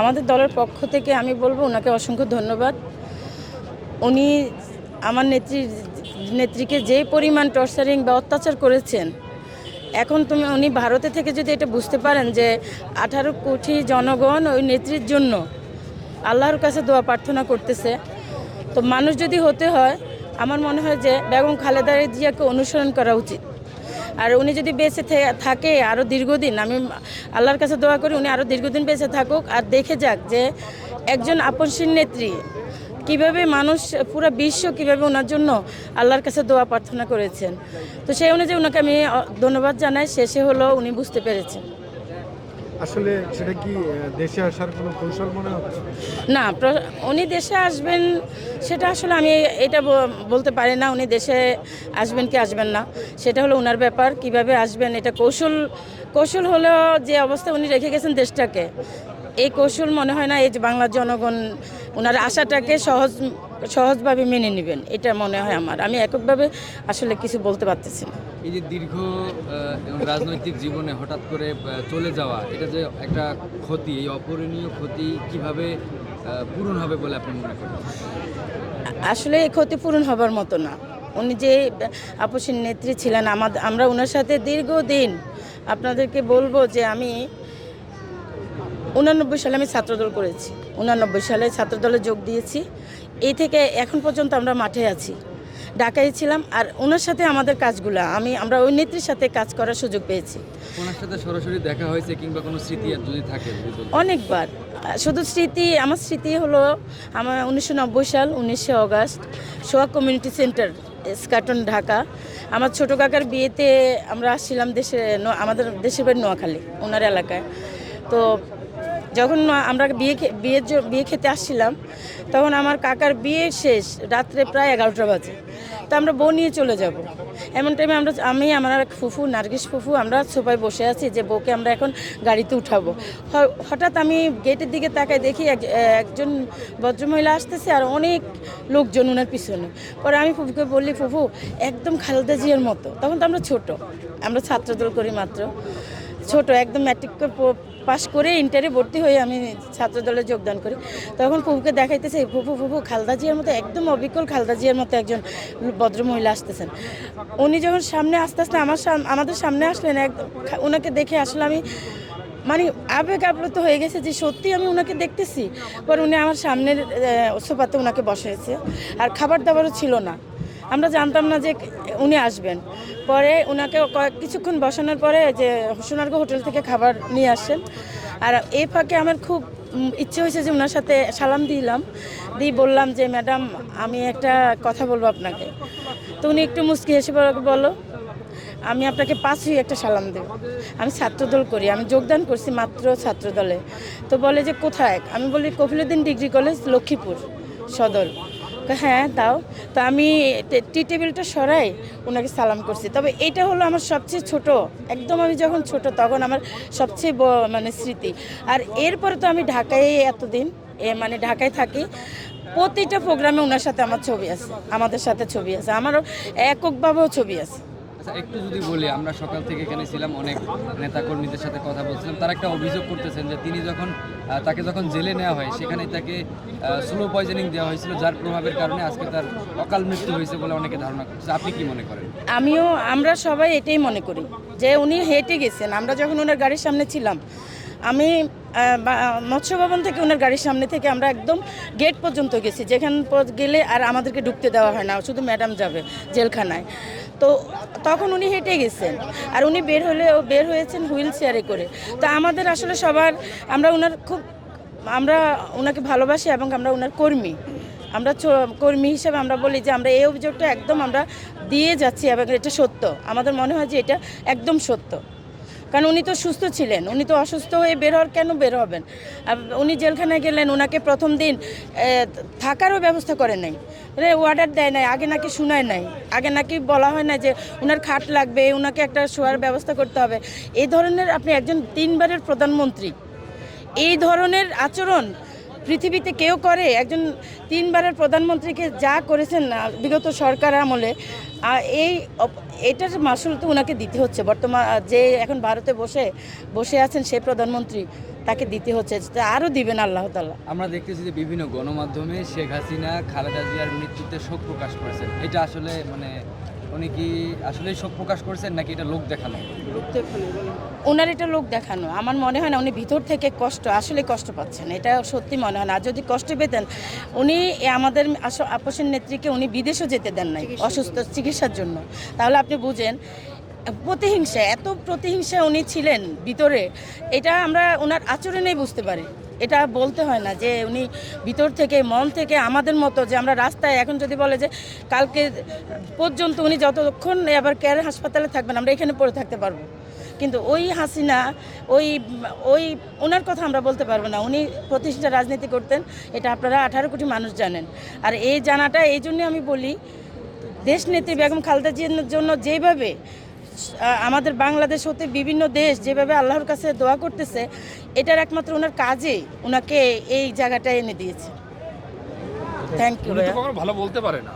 আমাদের দলের পক্ষ থেকে আমি বলব, ওনাকে অসংখ্য ধন্যবাদ। উনি আমার নেত্রী, নেত্রীকে যে পরিমাণ টর্চারিং বা অত্যাচার করেছেন, এখন তুমি, উনি ভারতে থেকে যদি এটা বুঝতে পারেন যে আঠারো কোটি জনগণ ওই নেত্রীর জন্য আল্লাহর কাছে দোয়া প্রার্থনা করতেছে, তো মানুষ যদি হতে হয়, আমার মনে হয় যে বেগম খালেদা জিয়াকে অনুসরণ করা উচিত। আর উনি যদি বেঁচে থাকে আরও দীর্ঘদিন, আমি আল্লাহর কাছে দোয়া করি উনি আরও দীর্ঘদিন বেঁচে থাকুক আর দেখে যাক যে একজন আপনশীল নেত্রী কীভাবে মানুষ পুরো বিশ্ব কীভাবে ওনার জন্য আল্লাহর কাছে দোয়া প্রার্থনা করেছেন। তো সেই অনুযায়ী ওনাকে আমি ধন্যবাদ জানাই। শেষে হলো উনি বুঝতে পেরেছেন। আসলে সেটা কি দেশে আসার কোনো কৌশল মনে হচ্ছে? না উনি দেশে আসবেন, সেটা আসলে আমি এটা বলতে পারি না, উনি দেশে আসবেন কি আসবেন না। সেটা হলো ওনার ব্যাপার, কীভাবে আসবেন, এটা কৌশল কৌশল হলো যে অবস্থা উনি রেখে গেছেন দেশটাকে। এই কৌশল মনে হয় না এই যে বাংলার জনগণ ওনার আশাটাকে সহজ সহজভাবে মেনে নেবেন এটা মনে হয় আমার। আমি এককভাবে আসলে কিছু বলতে পারতেছি না। এই যে দীর্ঘ রাজনৈতিক জীবনে হঠাৎ করে চলে যাওয়া এটা যে একটা ক্ষতি এই অপূরণীয় ক্ষতি কীভাবে পূরণ হবে বলে আপনি মনে করেন? আসলে এই ক্ষতিপূরণ হবার মতো না। উনি যে আপসীর নেত্রী ছিলেন আমাদের আমরা ওনার সাথে দীর্ঘদিন আপনাদেরকে বলব যে আমি উনানব্বই সালে আমি ছাত্রদল করেছি। উনানব্বই সালে ছাত্রদলে যোগ দিয়েছি। এই থেকে এখন পর্যন্ত আমরা মাঠে আছি। ঢাকায় ছিলাম আর ওনার সাথে আমাদের কাজগুলো আমি আমরা ওই নেত্রীর সাথে কাজ করার সুযোগ পেয়েছি। ওনার সাথে সরাসরি দেখা হয়েছে কিংবা কোনো স্মৃতি যদি থাকে অনেকবার। শুধু স্মৃতি আমার স্মৃতি হলো আমার উনিশশো নব্বই সাল উনিশে অগাস্ট সোয়া কমিউনিটি সেন্টার স্কাটন ঢাকা। আমার ছোটো কাকার বিয়েতে আমরা আসছিলাম দেশে আমাদের দেশের বাড়ি নোয়াখালী ওনার এলাকায়। তো যখন আমরা বিয়ে বিয়ের বিয়ে খেতে আসছিলাম, তখন আমার কাকার বিয়ে শেষ, রাত্রে প্রায় এগারোটা বাজে। তো আমরা বউ নিয়ে চলে যাব। এমন টাইমে আমরা আমি, আমার এক ফুফু, নার্গিস ফুফু, আমরা সোফায় বসে আছি যে বউকে আমরা এখন গাড়িতে উঠাবো। হঠাৎ আমি গেটের দিকে তাকায় দেখি এক- একজন ভদ্রমহিলা আসতেছে আর অনেক লোকজন ওনার পিছনে। পরে আমি ফুফুকে বললি ফুফু, একদম খালেদা জিয়ার মতো। তখন তো আমরা ছোট, আমরা ছাত্রদল করি মাত্র। ছোট, একদম ম্যাট্রিক পাস করে ইন্টারে ভর্তি হয়ে আমি ছাত্রদলে যোগদান করি। তখন ফুফুকে দেখাইতেছে, ফুফু ফুফু খালদা জিয়ার মতো, একদম অবিকল খালদা জিয়ার মতো একজন ভদ্রমহিলা আসতেছেন। উনি যখন সামনে আস্তে আস্তে আমার আমাদের সামনে আসলেন একদম ওনাকে দেখে আসলে আমি মানে আবেগ আপ্লুত হয়ে গেছে যে সত্যি আমি ওনাকে দেখতেছি। পর উনি আমার সামনের সোফাতে ওনাকে বসেছে আর খাবার দাবারও ছিল না। আমরা জানতাম না যে উনি আসবেন। পরে ওনাকে কয়েক, কিছুক্ষণ বসানোর পরে যে সোনারগাঁ হোটেল থেকে খাবার নিয়ে আসেন। আর এই ফাঁকে আমার খুব ইচ্ছে হয়েছে যে ওনার সাথে সালাম দিলাম। দিয়ে বললাম যে, ম্যাডাম, আমি একটা কথা বলব আপনাকে। তো উনি একটু মুস্কি হেসে বল- আমি আপনাকে পাঁচই একটা সালাম দেব। আমি ছাত্রদল করি, আমি যোগদান করছি মাত্র ছাত্রদলে। তো বলে যে, কোথায়? আমি বলি কফিলুদ্দিন ডিগ্রি কলেজ, লক্ষ্মীপুর সদর। হ্যাঁ দাও। তো আমি টি টেবিলটা সরাই ওনাকে সালাম করছি। তবে এটা হলো আমার সবচেয়ে ছোট, একদম আমি যখন ছোট তখন আমার সবচেয়ে মানে স্মৃতি। আর এরপরে তো আমি ঢাকায় এতদিন, এ মানে ঢাকায় থাকি, প্রতিটা প্রোগ্রামে ওনার সাথে আমার ছবি আছে, আমাদের সাথে ছবি আছে, আমারও এককভাবেও ছবি আছে। আচ্ছা একটু যদি বলি, আমরা সকাল থেকে এখানে ছিলাম, অনেক নেতাকর্মীদের সাথে কথা বলছিলাম। তারা একটা অভিযোগ করতেছেন যে তিনি যখন তাকে যখন জেলে নেওয়া হয় সেখানে তাকে স্লো পয়জনিং দেওয়া হয়েছিল, যার প্রভাবের কারণে আজকে তার অকাল মৃত্যু হয়েছে বলে অনেকে ধারণা করছে। আপনি কি মনে করেন? আমিও, আমরা সবাই এটাই মনে করি যে উনি হেঁটে গেছেন। আমরা যখন ওনার গাড়ির সামনে ছিলাম, আমি মৎস্য ভবন থেকে ওনার গাড়ির সামনে থেকে আমরা একদম গেট পর্যন্ত গেছি। যেখান গেলে আর আমাদেরকে ঢুকতে দেওয়া হয় না, শুধু ম্যাডাম যাবে জেলখানায়। তো তখন উনি হেঁটে গেছেন। আর উনি বের হলে বের হয়েছেন হুইল চেয়ারে করে। তো আমাদের আসলে সবার আমরা ওনার খুব আমরা ওনাকে ভালোবাসি এবং আমরা ওনার কর্মী। আমরা কর্মী হিসেবে আমরা বলি যে আমরা এই অভিযোগটা একদম আমরা দিয়ে যাচ্ছি এবং এটা সত্য। আমাদের মনে হয় যে এটা একদম সত্য। কারণ উনি তো সুস্থ ছিলেন, উনি তো অসুস্থ হয়ে বের হওয়ার কেন বের হবেন? উনি জেলখানায় গেলেন ওনাকে প্রথম দিন থাকারও ব্যবস্থা করে নাই। অর্ডার দেয় নাই, আগে নাকি শোনায় নাই। আগে নাকি বলা হয় না যে ওনার খাট লাগবে ওনাকে একটা শোয়ার ব্যবস্থা করতে হবে। এই ধরনের আপনি একজন তিনবারের প্রধানমন্ত্রী, এই ধরনের আচরণ পৃথিবীতে কেউ করে, একজন তিনবারের প্রধানমন্ত্রীকে যা করেছেন বিগত সরকার আমলে এই এটার মাসুল তো ওনাকে দিতে হচ্ছে। বর্তমান যে এখন ভারতে বসে বসে আছেন সেই প্রধানমন্ত্রী, তাকে দিতে হচ্ছে। আরও দিবেন আল্লাহ তালা। আমরা দেখতেছি যে বিভিন্ন গণমাধ্যমে শেখ হাসিনা, খালেদা জিয়ার মৃত্যুতে শোক প্রকাশ করেছেন। এটা আসলে মানে উনি কি আসলে শোক প্রকাশ করেছেন নাকি এটা লোক দেখানো? ওনার এটা লোক দেখানো। আমার মনে হয় না উনি ভিতর থেকে কষ্ট আসলে কষ্ট পাচ্ছেন। এটা সত্যি মনে হয় না। আর যদি কষ্ট পেতেন উনি এ আমাদের আস- আপসের নেত্রীকে উনি বিদেশও যেতে দেন নাই অসুস্থ চিকিৎসার জন্য। তাহলে আপনি বুঝেন প্রতিহিংসা এত প্রতিহিংসা উনি ছিলেন ভিতরে এটা আমরা ওনার আচরণেই বুঝতে পারি। এটা বলতে হয় না যে উনি ভিতর থেকে, মন থেকে আমাদের মতো যে আমরা রাস্তায় এখন যদি বলে যে কালকে পর্যন্ত উনি যতক্ষণ আবার কেয়ার হাসপাতালে থাকবেন, আমরা এখানে পড়ে থাকতে পারব। কিন্তু ওই হাসিনা, ওই ওই, ওনার কথা আমরা বলতে পারব না। উনি প্রতিষ্ঠা রাজনীতি করতেন, এটা আপনারা আঠারো কোটি মানুষ জানেন। আর এই জানাটা, এই জন্য আমি বলি দেশ নেত্রী বেগম খালেদা জিয়ার জন্য যেভাবে আমাদের বাংলাদেশ হতে বিভিন্ন দেশ যেভাবে আল্লাহর কাছে দোয়া করতেছে এটার একমাত্র ওনার কাজে ওনাকে এই জায়গাটা এনে দিয়েছে। থ্যাংক ইউ ভালো বলতে পারে না।